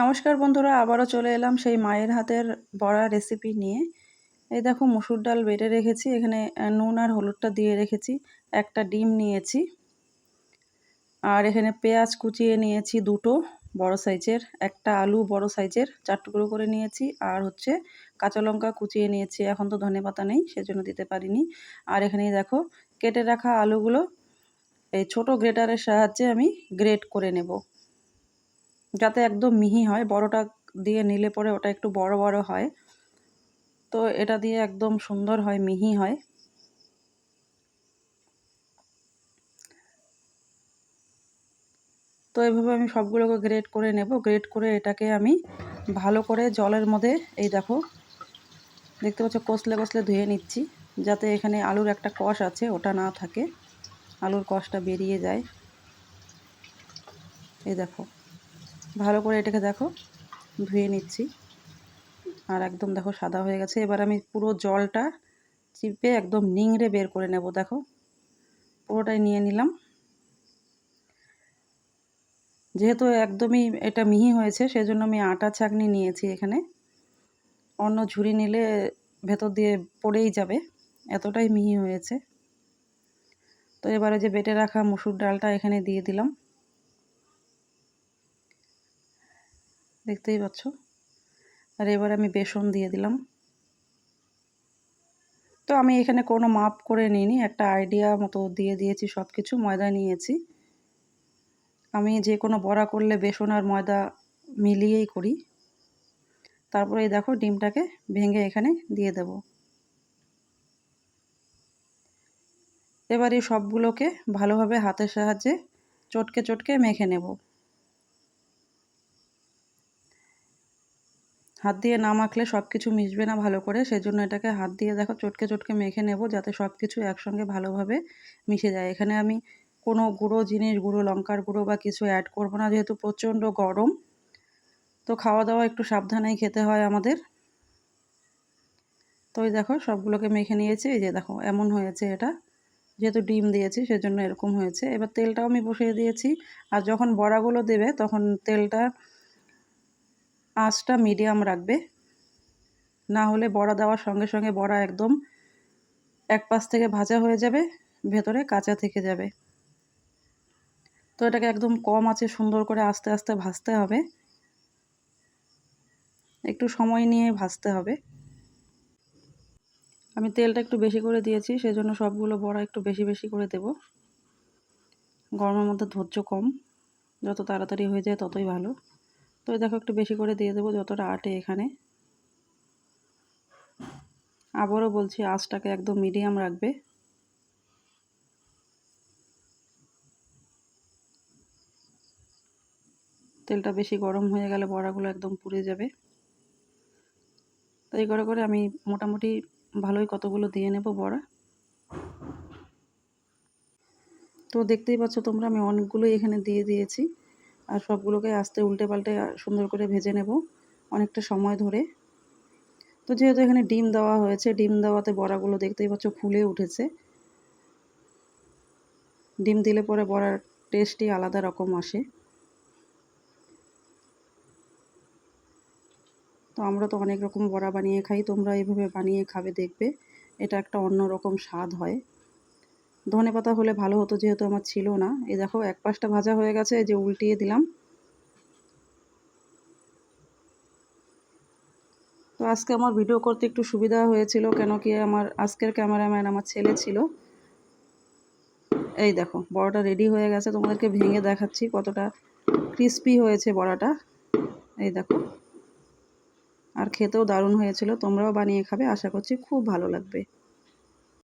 নমস্কার বন্ধুরা, আবারও চলে এলাম সেই মায়ের হাতের বড়া রেসিপি নিয়ে। এই দেখো মুসুর ডাল বেটে রেখেছি, এখানে নুন আর হলুদটা দিয়ে রেখেছি, একটা ডিম নিয়েছি। আর এখানে পেঁয়াজ কুচিয়ে নিয়েছি দুটো, বড় সাইজের, একটা আলু বড় সাইজের, চার টুকরো করে নিয়েছি। আর হচ্ছে কাঁচা লঙ্কা কুচিয়ে নিয়েছি, এখন তো ধনে পাতা নেই, সেজন্য দিতে পারিনি। আর এখানে দেখো কেটে রাখা আলুগুলো, এই ছোট গ্রেটারের সাহায্যে আমি গ্রেট করে নেব। যাতে একদম মিহি হয়, বড়টা দিয়ে নিলে পরে ওটা একটু বড় বড় হয়। তো এটা দিয়ে একদম সুন্দর হয়, মিহি হয়। তো এভাবে আমি সবগুলোকে গ্রেট করে নেব। গ্রেট করে এটাকে আমি ভালো করে জলের মধ্যে, এই দেখো, দেখতে পাচ্ছ কষলে কষলে ধুয়ে নিচ্ছি, যাতে এখানে আলুর একটা কষ আছে, ওটা না থাকে। আলুর কষটা বেরিয়ে যায়। এই দেখো। ভালো করে এটাকে দেখো, ধুয়ে নিচ্ছি। আর একদম দেখো সাদা হয়ে গেছে। এবার আমি পুরো জলটা চিপে একদম নিংড়ে বের করে নেব, দেখো। পুরোটাই নিয়ে নিলাম। যেহেতু একদমই এটা মিহি হয়েছে, সেজন্য আমি আটা ছাকনি নিয়েছি এখানে। অন্য ঝুড়ি নিলে ভেতর দিয়ে পড়েই যাবে, এতটাই মিহি হয়েছে। তো এবারে যে বেটে রাখা মুসুর ডালটা এখানে দিয়ে দিলাম। দেখতেই পাচ্ছ। আর এবার আমি বেসন দিয়ে দিলাম। তো আমি এখানে কোনো মাপ করে নিইনি, একটা আইডিয়া মতো দিয়ে দিয়েছি সব কিছু ময়দা নিয়েছি। আমি যে কোনো বড়া করলে বেসন আর ময়দা মিলিয়েই করি। তারপরে এই দেখো ডিমটাকে ভেঙে এখানে দিয়ে দেব। এবার এই সবগুলোকে ভালোভাবে হাতের সাহায্যে চটকে চটকে মেখে নেব। হাত দিয়ে না মাখলে সব কিছু মিশবে না ভালো করে, সেজন্য এটাকে হাত দিয়ে দেখো চটকে চটকে মেখে নেব যাতে সব কিছু একসঙ্গে ভালোভাবে মিশে যায়। এখানে আমি কোনো গুঁড়ো জিনিস, গুঁড়ো লঙ্কার গুঁড়ো বা কিছু অ্যাড করব না, যেহেতু প্রচণ্ড গরম। তো খাওয়া দাওয়া একটু সাবধানেই খেতে হয় আমাদের। তো ওই দেখো সবগুলোকে মেখে নিয়েছি, এই যে দেখো এমন হয়েছে এটা। যেহেতু ডিম দিয়েছি, সেজন্য এরকম হয়েছে। এবার তেলটাও আমি বসিয়ে দিয়েছি। আর যখন বড়াগুলো দেবে, তখন তেলটা আঁচটা মিডিয়াম রাখবে। না হলে বড়া দেওয়ার সঙ্গে সঙ্গে বড়া একদম এক পাশ থেকে ভাজা হয়ে যাবে, ভেতরে কাঁচা থেকে যাবে। তো এটাকে একদম কম আছে সুন্দর করে আস্তে আস্তে ভাজতে হবে। একটু সময় নিয়ে ভাজতে হবে। আমি তেলটা একটু বেশি করে দিয়েছি, সেজন্য সবগুলো বড়া একটু বেশি বেশি করে দেব। গরমের মধ্যে ধৈর্য কম, যত তাড়াতাড়ি হয়ে যায় ততই ভালো। তো দেখো একটু বেশি করে দিয়ে দেবো যতটা আটে এখানে। আবারও বলছি, আঁচটাকে একদম মিডিয়াম রাখবে। তেলটা বেশি গরম হয়ে গেলে বড়াগুলো একদম পুড়ে যাবে। তাই করে করে আমি মোটামুটি ভালোই কতগুলো দিয়ে নেব বড়া। তো দেখতেই পাচ্ছ তোমরা, আমি অনেকগুলোই এখানে দিয়ে দিয়েছি। আর সবগুলোকে আস্তে উল্টে পাল্টে সুন্দর করে ভেজে নেব অনেকটা সময় ধরে। তো যেহেতু এখানে ডিম দেওয়া হয়েছে, ডিম দেওয়াতে বড়াগুলো দেখতেই পাচ্ছ ফুলে উঠেছে। ডিম দিলে পরে বড়ার টেস্টই আলাদা রকম আসে। তো আমরা তো অনেক রকম বড়া বানিয়ে খাই, তোমরা এইভাবে বানিয়ে খাবে দেখবে। এটা একটা অন্য রকম স্বাদ হয়। ধনে পাতা হলে ভালো হতো যেহেতু আমার ছিল না। এই দেখো, এক পাশটা ভাজা হয়ে গেছে, এই যে উল্টিয়ে দিলাম। তো আজকে আমার ভিডিও করতে একটু সুবিধা হয়েছিল, কেন কি আমার আজকের ক্যামেরাম্যান আমার ছেলে ছিল। এই দেখো, বড়াটা রেডি হয়ে গেছে, তোমাদেরকে ভেঙে দেখাচ্ছি কতটা ক্রিস্পি হয়েছে বড়াটা। এই দেখো, আর খেতেও দারুণ হয়েছিল, তোমরাও বানিয়ে খাবে, আশা করছি খুব ভালো লাগবে।